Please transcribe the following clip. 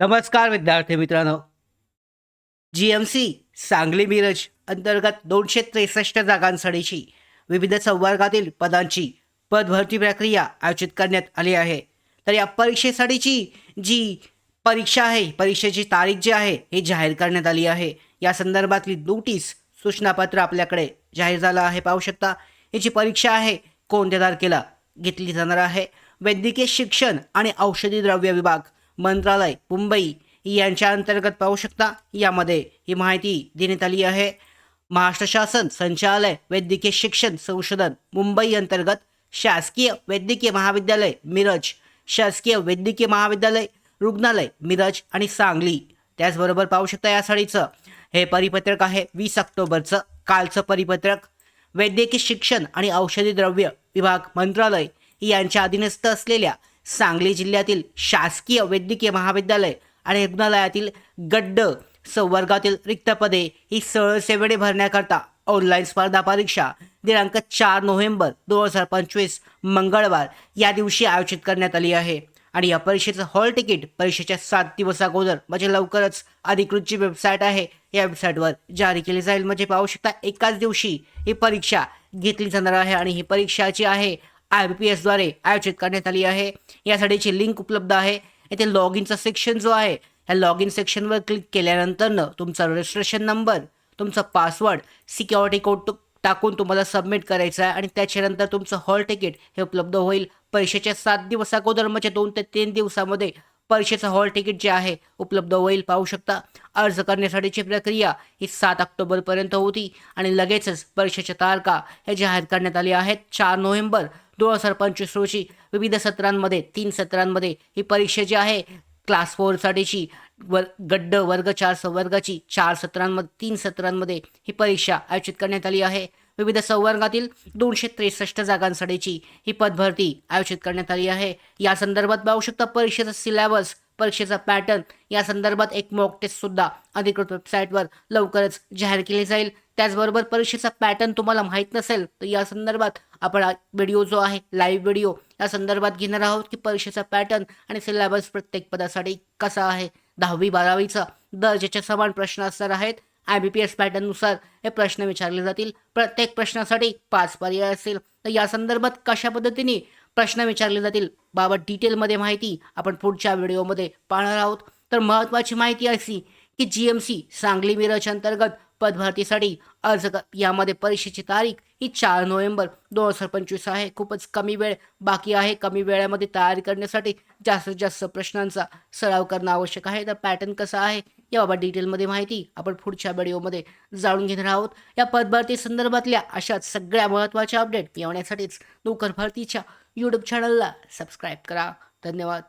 नमस्कार विद्यार्थी मित्रांनो. G M C Sangli Miraj अंतर्गत दोनशे त्रेसष्ट जागांसाठीची विविध संवर्गातील पदांची पदभरती प्रक्रिया आयोजित करण्यात आली आहे. तर या परीक्षेसाठीची जी परीक्षा आहे परीक्षेची तारीख जी आहे ही जाहीर करण्यात आली आहे. या संदर्भातली नोटीस सूचनापत्र आपल्याकडे जाहीर झालं आहे. पाहू शकता याची परीक्षा आहे कोणत्या तारखेला घेतली जाणार आहे? वैद्यकीय शिक्षण आणि औषधी द्रव्य विभाग मंत्रालय मुंबई यांच्या अंतर्गत पाहू शकता. यामध्ये ही माहिती देण्यात आली आहे. महाराष्ट्र शासन संचालय वैद्यकीय शिक्षण संशोधन मुंबई अंतर्गत शासकीय वैद्यकीय महाविद्यालय मिरज शासकीय वैद्यकीय महाविद्यालय रुग्णालय मिरज आणि सांगली. त्याचबरोबर पाहू शकता या साडीचं. हे परिपत्रक आहे वीस ऑक्टोबरचं. कालचं परिपत्रक. वैद्यकीय शिक्षण आणि औषधी द्रव्य विभाग मंत्रालय यांच्या अधीनस्थ असलेल्या सांगली जिल्ह्यातील शासकीय वैद्यकीय महाविद्यालय आणि रुग्णालयातील गड्ड संवर्गातील रिक्त पदे ही सरळसेवेने भरण्याकरता ऑनलाईन स्पर्धा परीक्षा दिनांक चार नोव्हेंबर दोन हजार पंचवीस मंगळवार या दिवशी आयोजित करण्यात आली आहे. आणि या परीक्षेचं हॉल तिकीट परीक्षेच्या सात दिवस अगोदर म्हणजे लवकरच अधिकृत जी वेबसाईट आहे या वेबसाईटवर जारी केली जाईल. म्हणजे पाहू शकता एकाच दिवशी ही परीक्षा घेतली जाणार आहे आणि ही परीक्षा जी आहे आय बी पी एसद्वारे आयोजित करण्यात आली आहे. यासाठीची लिंक उपलब्ध आहे. येथे लॉग इनचा सेक्शन जो आहे ह्या लॉग इन सेक्शनवर क्लिक केल्यानंतरनं तुमचा रजिस्ट्रेशन नंबर तुमचा पासवर्ड सिक्युरिटी कोड टाकून तुम्हाला सबमिट करायचं आहे आणि त्याच्यानंतर तुमचं हॉल तिकीट हे उपलब्ध होईल. परीक्षेच्या सात दिवस अगोदर म्हणजे दोन ते तीन दिवसामध्ये परीक्षेचं हॉल तिकीट जे आहे उपलब्ध होईल. पाहू शकता अर्ज करण्यासाठीची प्रक्रिया ही सात ऑक्टोबरपर्यंत होती आणि लगेचच परीक्षेच्या तारखा हे जाहीर करण्यात आली आहेत. चार नोव्हेंबर दोन हजार पंचवीस रोजी विविध सत्रांमध्ये तीन सत्रांमध्ये ही परीक्षा जी आहे क्लास फोरसाठीची वर गड्ड वर्ग चार संवर्गाची चार सत्रांमध्ये तीन सत्रांमध्ये ही परीक्षा आयोजित करण्यात आली आहे. विविध संवर्गातील दोनशे त्रेसष्ट जागांसाठीची ही पदभरती आयोजित करण्यात आली आहे. या संदर्भात पाहू शकता परीक्षेचा सिलेबस परीक्षेचा पॅटर्न. या संदर्भात एक मॉक टेस्ट सुद्धा अधिकृत वेबसाईटवर लवकरच जाहीर केली जाईल. त्याचबरोबर परीक्षेचा पॅटर्न तुम्हाला माहीत नसेल तर या संदर्भात आपण व्हिडिओ जो आहे लाईव्ह व्हिडिओ या संदर्भात घेणार आहोत की परीक्षेचा पॅटर्न आणि सिलेबस प्रत्येक पदासाठी कसा आहे? दहावी बारावीचा दर्जाचे समान प्रश्न असणार आहेत. आय बी पी एस पॅटर्ननुसार हे प्रश्न विचारले जातील. प्रत्येक प्रश्नासाठी पाच पर्याय असतील तर या संदर्भात कशा पद्धतीने प्रश्न विचारले जातील. बाबत डिटेलमध्ये माहिती आपण पुढच्या व्हिडिओमध्ये पाहणार आहोत. तर महत्त्वाची माहिती अशी की G M C Sangli Miraj अंतर्गत पदभरतीसाठी अर्ज यामध्ये परीक्षेची तारीख ही चार नोव्हेंबर दोन हजार पंचवीस आहे. खूपच कमी वेळ बाकी आहे. कमी वेळेमध्ये तयारी करण्यासाठी जास्तीत जास्त प्रश्नांचा सराव करणं आवश्यक आहे. तर पॅटर्न कसा आहे? याबाबत डिटेलमध्ये माहिती आपण पुढच्या व्हिडिओमध्ये जाणून घेणार आहोत. या पदभरती संदर्भातल्या अशाच सगळ्या महत्त्वाच्या अपडेट मिळवण्यासाठीच नोकर भरतीच्या यूट्यूब चॅनलला सबस्क्राईब करा. धन्यवाद.